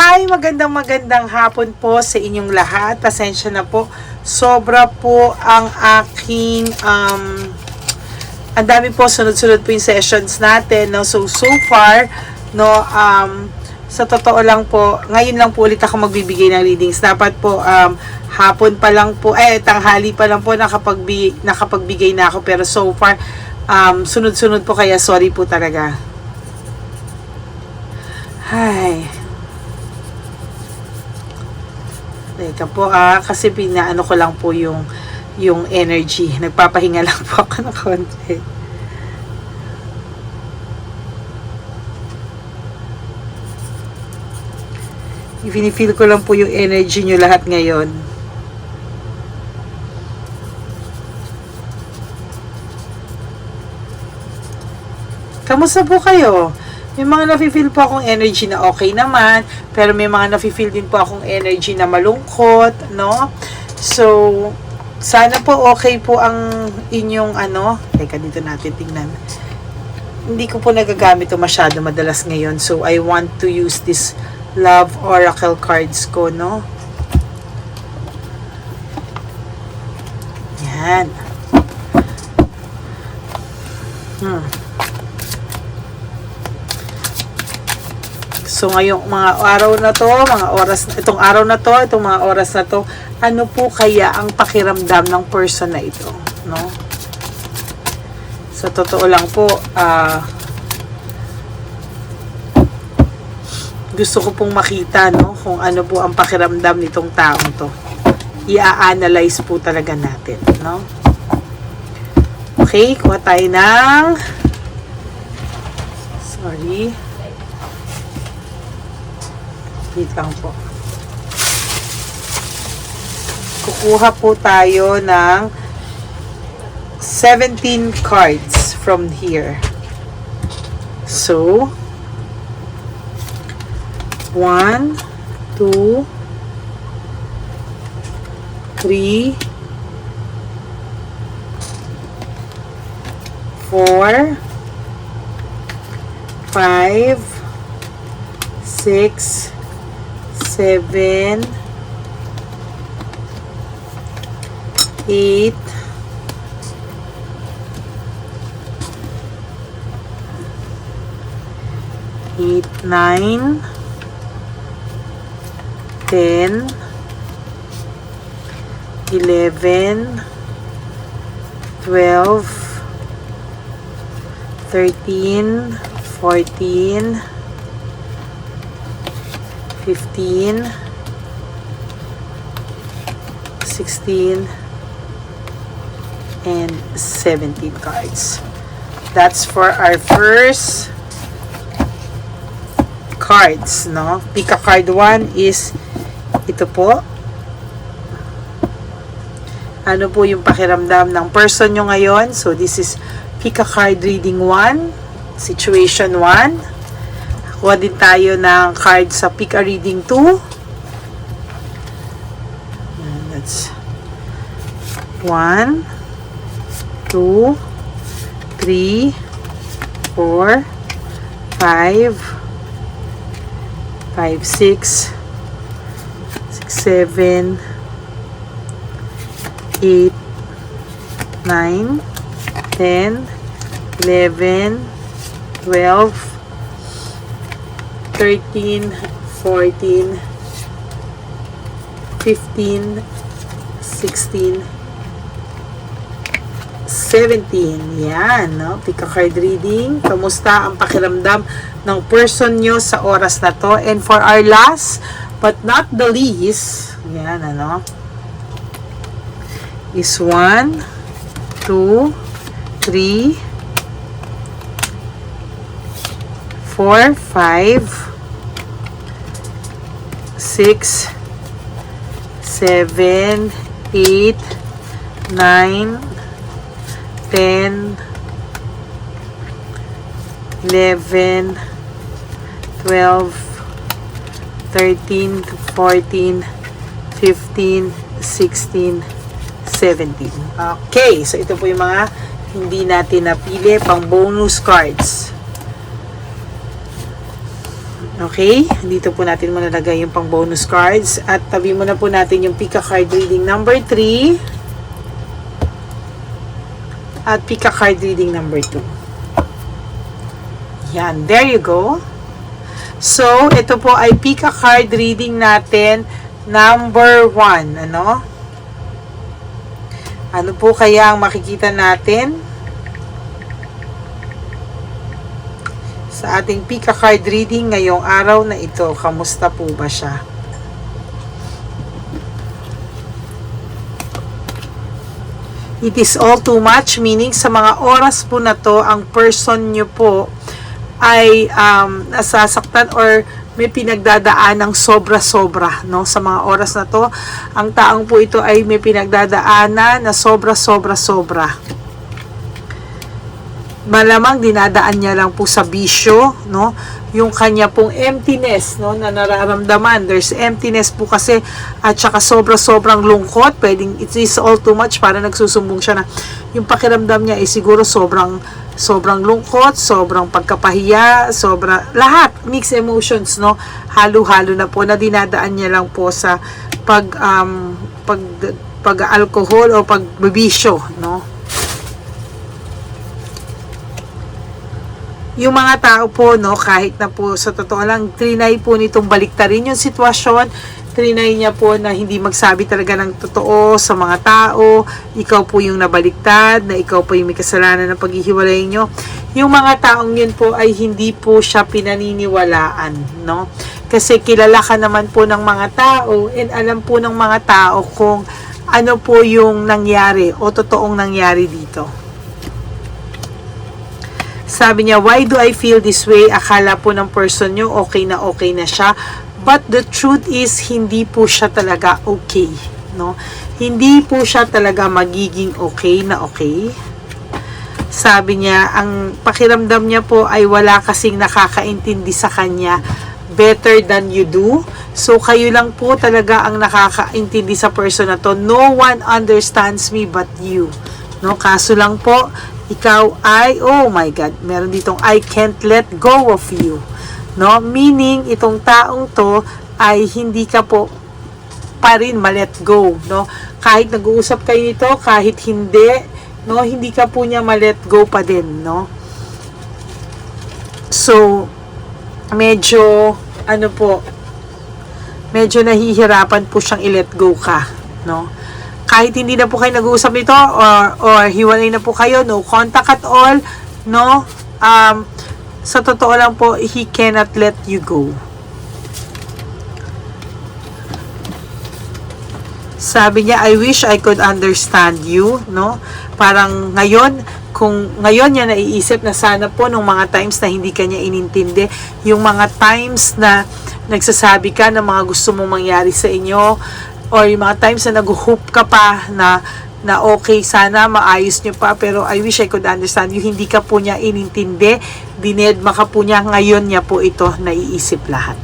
Hi, magandang magandang hapon po sa inyong lahat. Pasensya na po. Sobra po ang aking um, ang dami po sunod-sunod po yung sessions natin no so so far no um sa totoo lang po ngayon lang po ulit ako magbibigay ng readings dapat po um hapon pa lang po eh tanghali pa lang po nakapagbi nakapagbigay na ako pero so far um sunod-sunod po kaya sorry po talaga Hi. Teka po ah, kasi pinaano ko lang po yung yung energy. Nagpapahinga lang po ako ng konti. Pinifeel ko lang po yung energy nyo lahat ngayon. Kamusta po kayo? May mga nafe-feel po akong energy na okay naman, pero may mga nafe-feel din po akong energy na malungkot, no? So, sana po okay po ang inyong ano, teka dito natin tingnan. Hindi ko po nagagamit ito masyado madalas ngayon, so I want to use this love oracle cards ko, no? Yan. Hmm. So ngayong mga araw na to, mga oras, itong araw na to, itong mga oras na to, ano po kaya ang pakiramdam ng person na ito, no? Sa totoo lang po, ah, gusto ko pong makita, no, kung ano po ang pakiramdam nitong taong to. I-analyze po talaga natin, no? Okay, kuha tayo ng sorry. Wait lang po. Kukuha po tayo ng 17 cards from here. So, 1, 2, 3, 4, 5, 6, seven, eight, eight, nine, ten, eleven, twelve, thirteen, fourteen, 15 16 and 17 cards. That's for our first cards no? Pick a card 1 is ito po. Ano po yung pakiramdam ng person nyo ngayon? So this is pick a card reading 1 situation 1 Kuha din tayo ng card sa Pick a Reading 2. And that's 1, 2, 3, 4, 5, 5, 6, 6, 7, 8, 9, 10, 11, 12, 13, 14, 15, 16, 17. Yan, no? Pick a card reading. Kamusta ang pakiramdam ng person nyo sa oras na to? And for our last, but not the least, yan, ano? Is 1, 2, 3, 4, 5, 6, 7, 8, 9, 10, 11, 12, 13, 14, 15, 16, 17. Okay, so ito po yung mga hindi natin napili pang bonus cards. Okay, dito po natin manalagay yung pang bonus cards at tabi muna po natin yung Pika card reading number 3 at Pika card reading number 2. Yan, there you go. So, ito po ay Pika card reading natin number 1, ano? Ano po kaya ang makikita natin? Sa ating Pika card reading ngayong araw na ito. Kamusta po ba siya? It is all too much, meaning sa mga oras po na to, ang person nyo po ay um, nasasaktan or may pinagdadaan ng sobra-sobra no sa mga oras na to ang taong po ito ay may pinagdadaanan na sobra-sobra-sobra malamang dinadaan niya lang po sa bisyo, no? Yung kanya pong emptiness, no, na nararamdaman. There's emptiness po kasi at saka sobra-sobrang lungkot. Pwedeng it is all too much para nagsusumbong siya na yung pakiramdam niya ay siguro sobrang sobrang lungkot, sobrang pagkapahiya, sobra lahat mixed emotions, no? Halo-halo na po na dinadaan niya lang po sa pag um, pag pag-alcohol o pagbibisyo, no? Yung mga tao po, no, kahit na po sa totoo lang, trinay po nitong baliktarin yung sitwasyon, trinay niya po na hindi magsabi talaga ng totoo sa mga tao, ikaw po yung nabaliktad, na ikaw po yung may kasalanan ng paghihiwalay nyo. Yung mga taong yun po ay hindi po siya pinaniniwalaan, no? Kasi kilala ka naman po ng mga tao and alam po ng mga tao kung ano po yung nangyari o totoong nangyari dito. Sabi niya, why do I feel this way? Akala po ng person nyo, okay na okay na siya. But the truth is, hindi po siya talaga okay. No? Hindi po siya talaga magiging okay na okay. Sabi niya, ang pakiramdam niya po ay wala kasing nakakaintindi sa kanya better than you do. So, kayo lang po talaga ang nakakaintindi sa person na to. No one understands me but you. No, kaso lang po, ikaw ay, oh my God, meron ditong I can't let go of you. No? Meaning, itong taong to ay hindi ka po pa rin ma-let go. No? Kahit nag-uusap kayo nito, kahit hindi, no, hindi ka po niya ma-let go pa din. No? So, medyo, ano po, medyo nahihirapan po siyang i-let go ka. No? Kahit hindi na po kayo nag-uusap nito or, or hiwalay na po kayo, no contact at all, no? Um, sa totoo lang po, he cannot let you go. Sabi niya, I wish I could understand you, no? Parang ngayon, kung ngayon niya naiisip na sana po nung mga times na hindi kanya inintindi, yung mga times na nagsasabi ka ng mga gusto mong mangyari sa inyo, or yung mga times na nag-hope ka pa na na okay, sana maayos nyo pa, pero I wish I could understand you, hindi ka po niya inintindi, dinedma ka po niya, ngayon niya po ito naiisip lahat.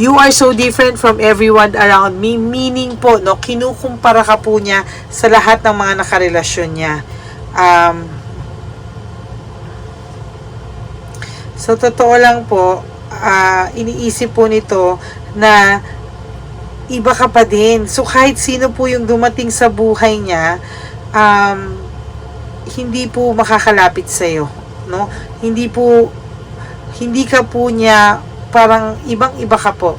You are so different from everyone around me. Meaning po, no, kinukumpara ka po niya sa lahat ng mga nakarelasyon niya. Um, sa totoo lang po, uh, iniisip po nito na iba ka pa din. So, kahit sino po yung dumating sa buhay niya, um, hindi po makakalapit sa'yo. No? Hindi po, hindi ka po niya parang ibang-iba ka po.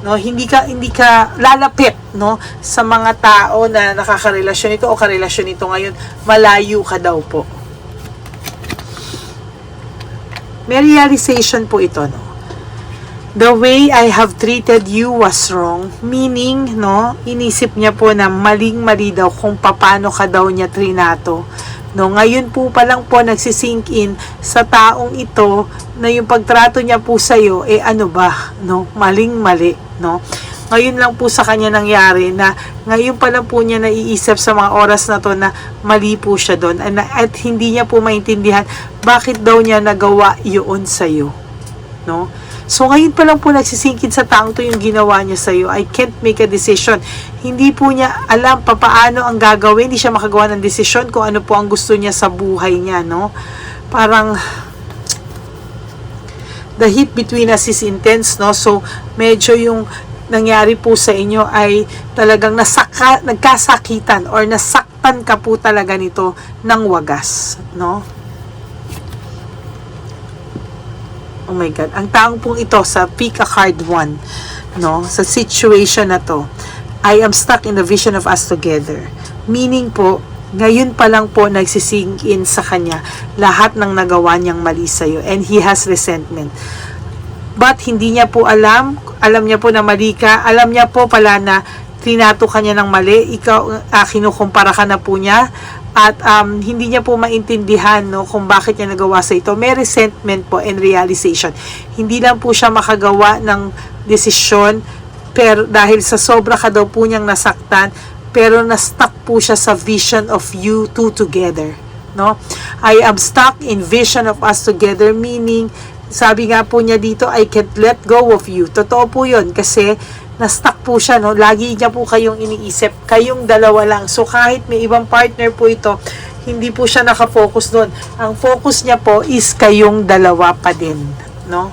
No, hindi ka hindi ka lalapit no sa mga tao na nakakarelasyon ito o karelasyon ito ngayon, malayo ka daw po. May realization po ito no. The way I have treated you was wrong. Meaning, no, inisip niya po na maling-mali daw kung paano ka daw niya trinato. No, ngayon po pa lang po nagsisink in sa taong ito na yung pagtrato niya po sa iyo eh ano ba, no? Maling-mali, no? Ngayon lang po sa kanya nangyari na ngayon pa lang po niya naiisip sa mga oras na to na mali po siya doon at, at hindi niya po maintindihan bakit daw niya nagawa yun sa iyo, no? So, ngayon pa lang po nagsisingkit sa taong to yung ginawa niya sa iyo. I can't make a decision. Hindi po niya alam pa paano ang gagawin. Hindi siya makagawa ng decision kung ano po ang gusto niya sa buhay niya, no? Parang, the heat between us is intense, no? So, medyo yung nangyari po sa inyo ay talagang nasaka, nagkasakitan or nasaktan ka po talaga nito ng wagas, no? Oh my God. Ang taong pong ito sa Pika Card 1, no? Sa situation na to, I am stuck in the vision of us together. Meaning po, ngayon pa lang po nagsising in sa kanya lahat ng nagawa niyang mali sa'yo and he has resentment. But hindi niya po alam, alam niya po na mali ka, alam niya po pala na trinato ka niya ng mali, ikaw, uh, kinukumpara ka na po niya, at um, hindi niya po maintindihan no, kung bakit niya nagawa sa ito. May resentment po and realization. Hindi lang po siya makagawa ng desisyon pero dahil sa sobra ka daw po niyang nasaktan, pero na-stuck po siya sa vision of you two together. No? I am stuck in vision of us together, meaning, sabi nga po niya dito, I can't let go of you. Totoo po yun, kasi na-stuck po siya, no? Lagi niya po kayong iniisip, kayong dalawa lang. So, kahit may ibang partner po ito, hindi po siya nakafocus doon. Ang focus niya po is kayong dalawa pa din, no?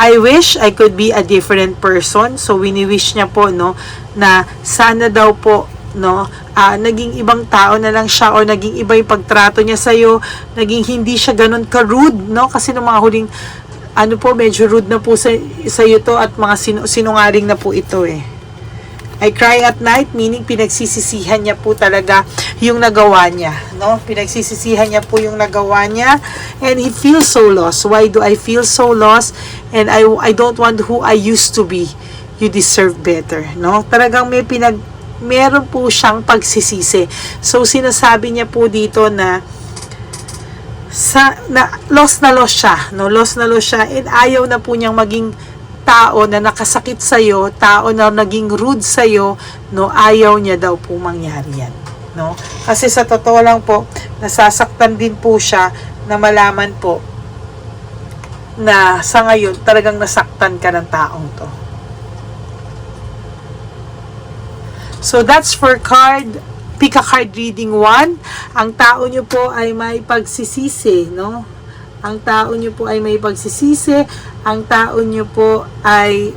I wish I could be a different person. So, wini-wish niya po, no, na sana daw po, no, ah, naging ibang tao na lang siya or naging iba yung pagtrato niya sa'yo, naging hindi siya ganun ka-rude, no, kasi nung mga huling, ano po, medyo rude na po sa, sa'yo to at mga sinu- sinungaling na po ito eh. I cry at night, meaning pinagsisisihan niya po talaga yung nagawa niya. No? Pinagsisisihan niya po yung nagawa niya. And he feels so lost. Why do I feel so lost? And I, I don't want who I used to be. You deserve better. No? Talagang may pinag, meron po siyang pagsisisi. So, sinasabi niya po dito na sa na lost na lost siya, no? Lost na lost siya and ayaw na po niyang maging tao na nakasakit sa iyo, tao na naging rude sa iyo, no? Ayaw niya daw po mangyari yan, no? Kasi sa totoo lang po, nasasaktan din po siya na malaman po na sa ngayon talagang nasaktan ka ng taong to. So that's for card pick a card reading 1. Ang tao nyo po ay may pagsisisi, no? Ang tao nyo po ay may pagsisisi. Ang tao nyo po ay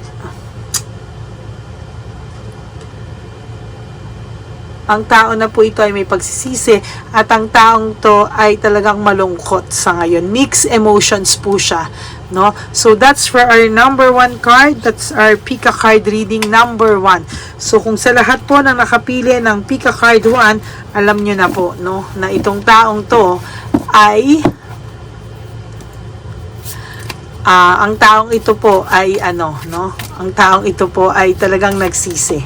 ang tao na po ito ay may pagsisisi at ang taong to ay talagang malungkot sa ngayon. Mixed emotions po siya. No? So that's for our number one card. That's our Pika card reading number one. So kung sa lahat po na nakapili ng Pika card 1, alam nyo na po no, na itong taong to ay ah ang taong ito po ay ano, no? Ang taong ito po ay talagang nagsisi.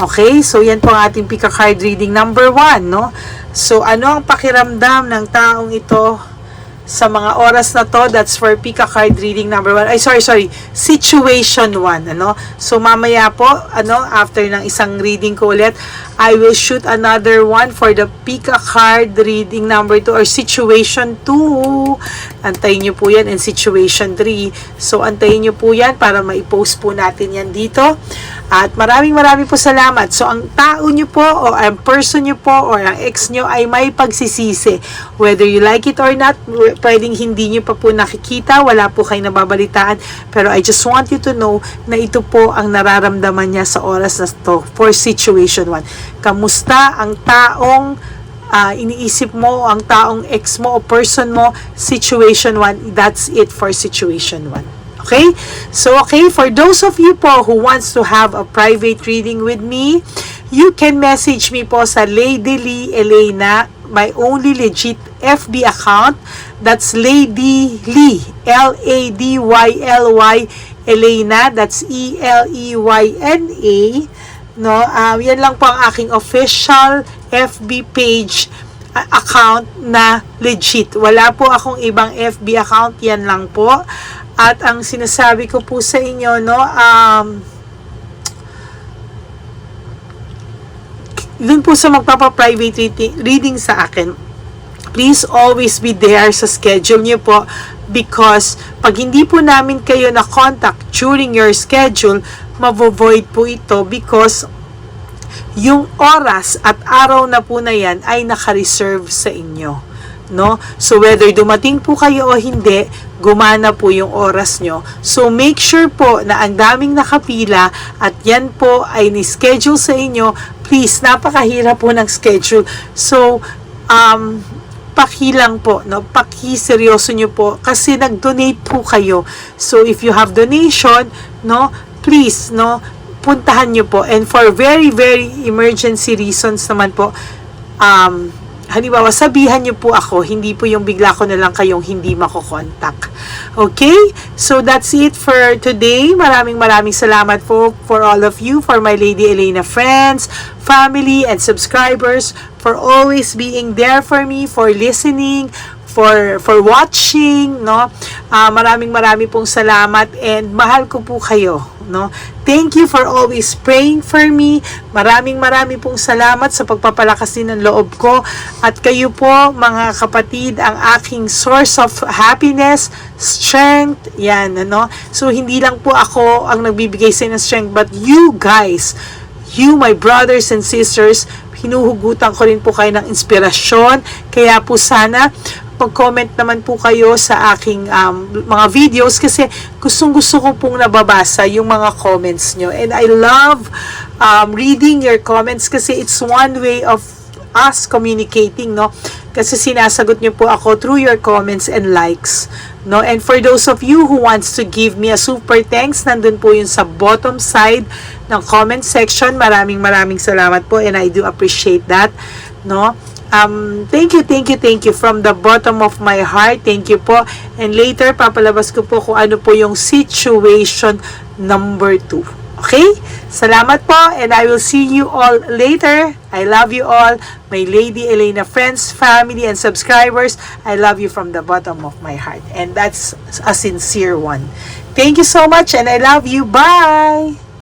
Okay? So, yan po ang ating Pika card reading number 1, no? So, ano ang pakiramdam ng taong ito sa mga oras na to? That's for Pika card reading number 1. Ay, sorry, sorry. Situation 1, ano? So, mamaya po, ano, after ng isang reading ko ulit, I will shoot another one for the Pika card reading number 2 or situation 2. Antayin nyo po yan in situation 3. So, antayin nyo po yan para maipost po natin yan dito. At maraming maraming po salamat. So, ang tao nyo po o ang person nyo po or ang ex nyo ay may pagsisisi. Whether you like it or not, pwedeng hindi nyo pa po nakikita, wala po kayo nababalitaan. Pero I just want you to know na ito po ang nararamdaman niya sa oras na to for situation 1. Kamusta ang taong ah, iniisip mo, ang taong ex mo o person mo, situation 1, that's it for situation 1. Okay? So, okay, for those of you po who wants to have a private reading with me, you can message me po sa Lady Lee Elena, my only legit FB account. That's Lady Lee, L-A-D-Y-L-Y, Elena. That's E-L-E-Y-N-A. No, um, yan lang po ang aking official FB page uh, account na legit. Wala po akong ibang FB account, yan lang po. At ang sinasabi ko po sa inyo, no, um, dun po sa magpapa-private reading, sa akin, please always be there sa schedule niyo po because pag hindi po namin kayo na contact during your schedule, mavo-void po ito because yung oras at araw na po na yan ay naka-reserve sa inyo. No? So whether dumating po kayo o hindi, gumana po yung oras nyo. So make sure po na ang daming nakapila at yan po ay ni-schedule sa inyo. Please, napakahirap po ng schedule. So, um, pakilang po, no? Pakiseryoso nyo po kasi nag-donate po kayo. So, if you have donation, no? Please, no? Puntahan nyo po. And for very, very emergency reasons naman po, um, halimbawa, sabihan nyo po ako, hindi po yung bigla ko na lang kayong hindi makokontak. Okay? So, that's it for today. Maraming maraming salamat po for all of you, for my Lady Elena friends, family, and subscribers, for always being there for me, for listening, for for watching, no? Ah, maraming maraming pong salamat and mahal ko po kayo, no? Thank you for always praying for me. Maraming maraming pong salamat sa pagpapalakas din ng loob ko at kayo po mga kapatid ang aking source of happiness, strength, yan, ano? So hindi lang po ako ang nagbibigay sa inyo ng strength but you guys, you my brothers and sisters, hinuhugutan ko rin po kayo ng inspirasyon. Kaya po sana mag-comment naman po kayo sa aking um, mga videos kasi gustong gusto ko pong nababasa yung mga comments nyo. And I love um, reading your comments kasi it's one way of us communicating, no? Kasi sinasagot nyo po ako through your comments and likes, no? And for those of you who wants to give me a super thanks, nandun po yun sa bottom side ng comment section. Maraming maraming salamat po and I do appreciate that, no? Um, thank you, thank you, thank you from the bottom of my heart. Thank you po. And later, papalabas ko po kung ano po yung situation number 2. Okay? Salamat po and I will see you all later. I love you all. My Lady Elena friends, family, and subscribers. I love you from the bottom of my heart. And that's a sincere one. Thank you so much and I love you. Bye!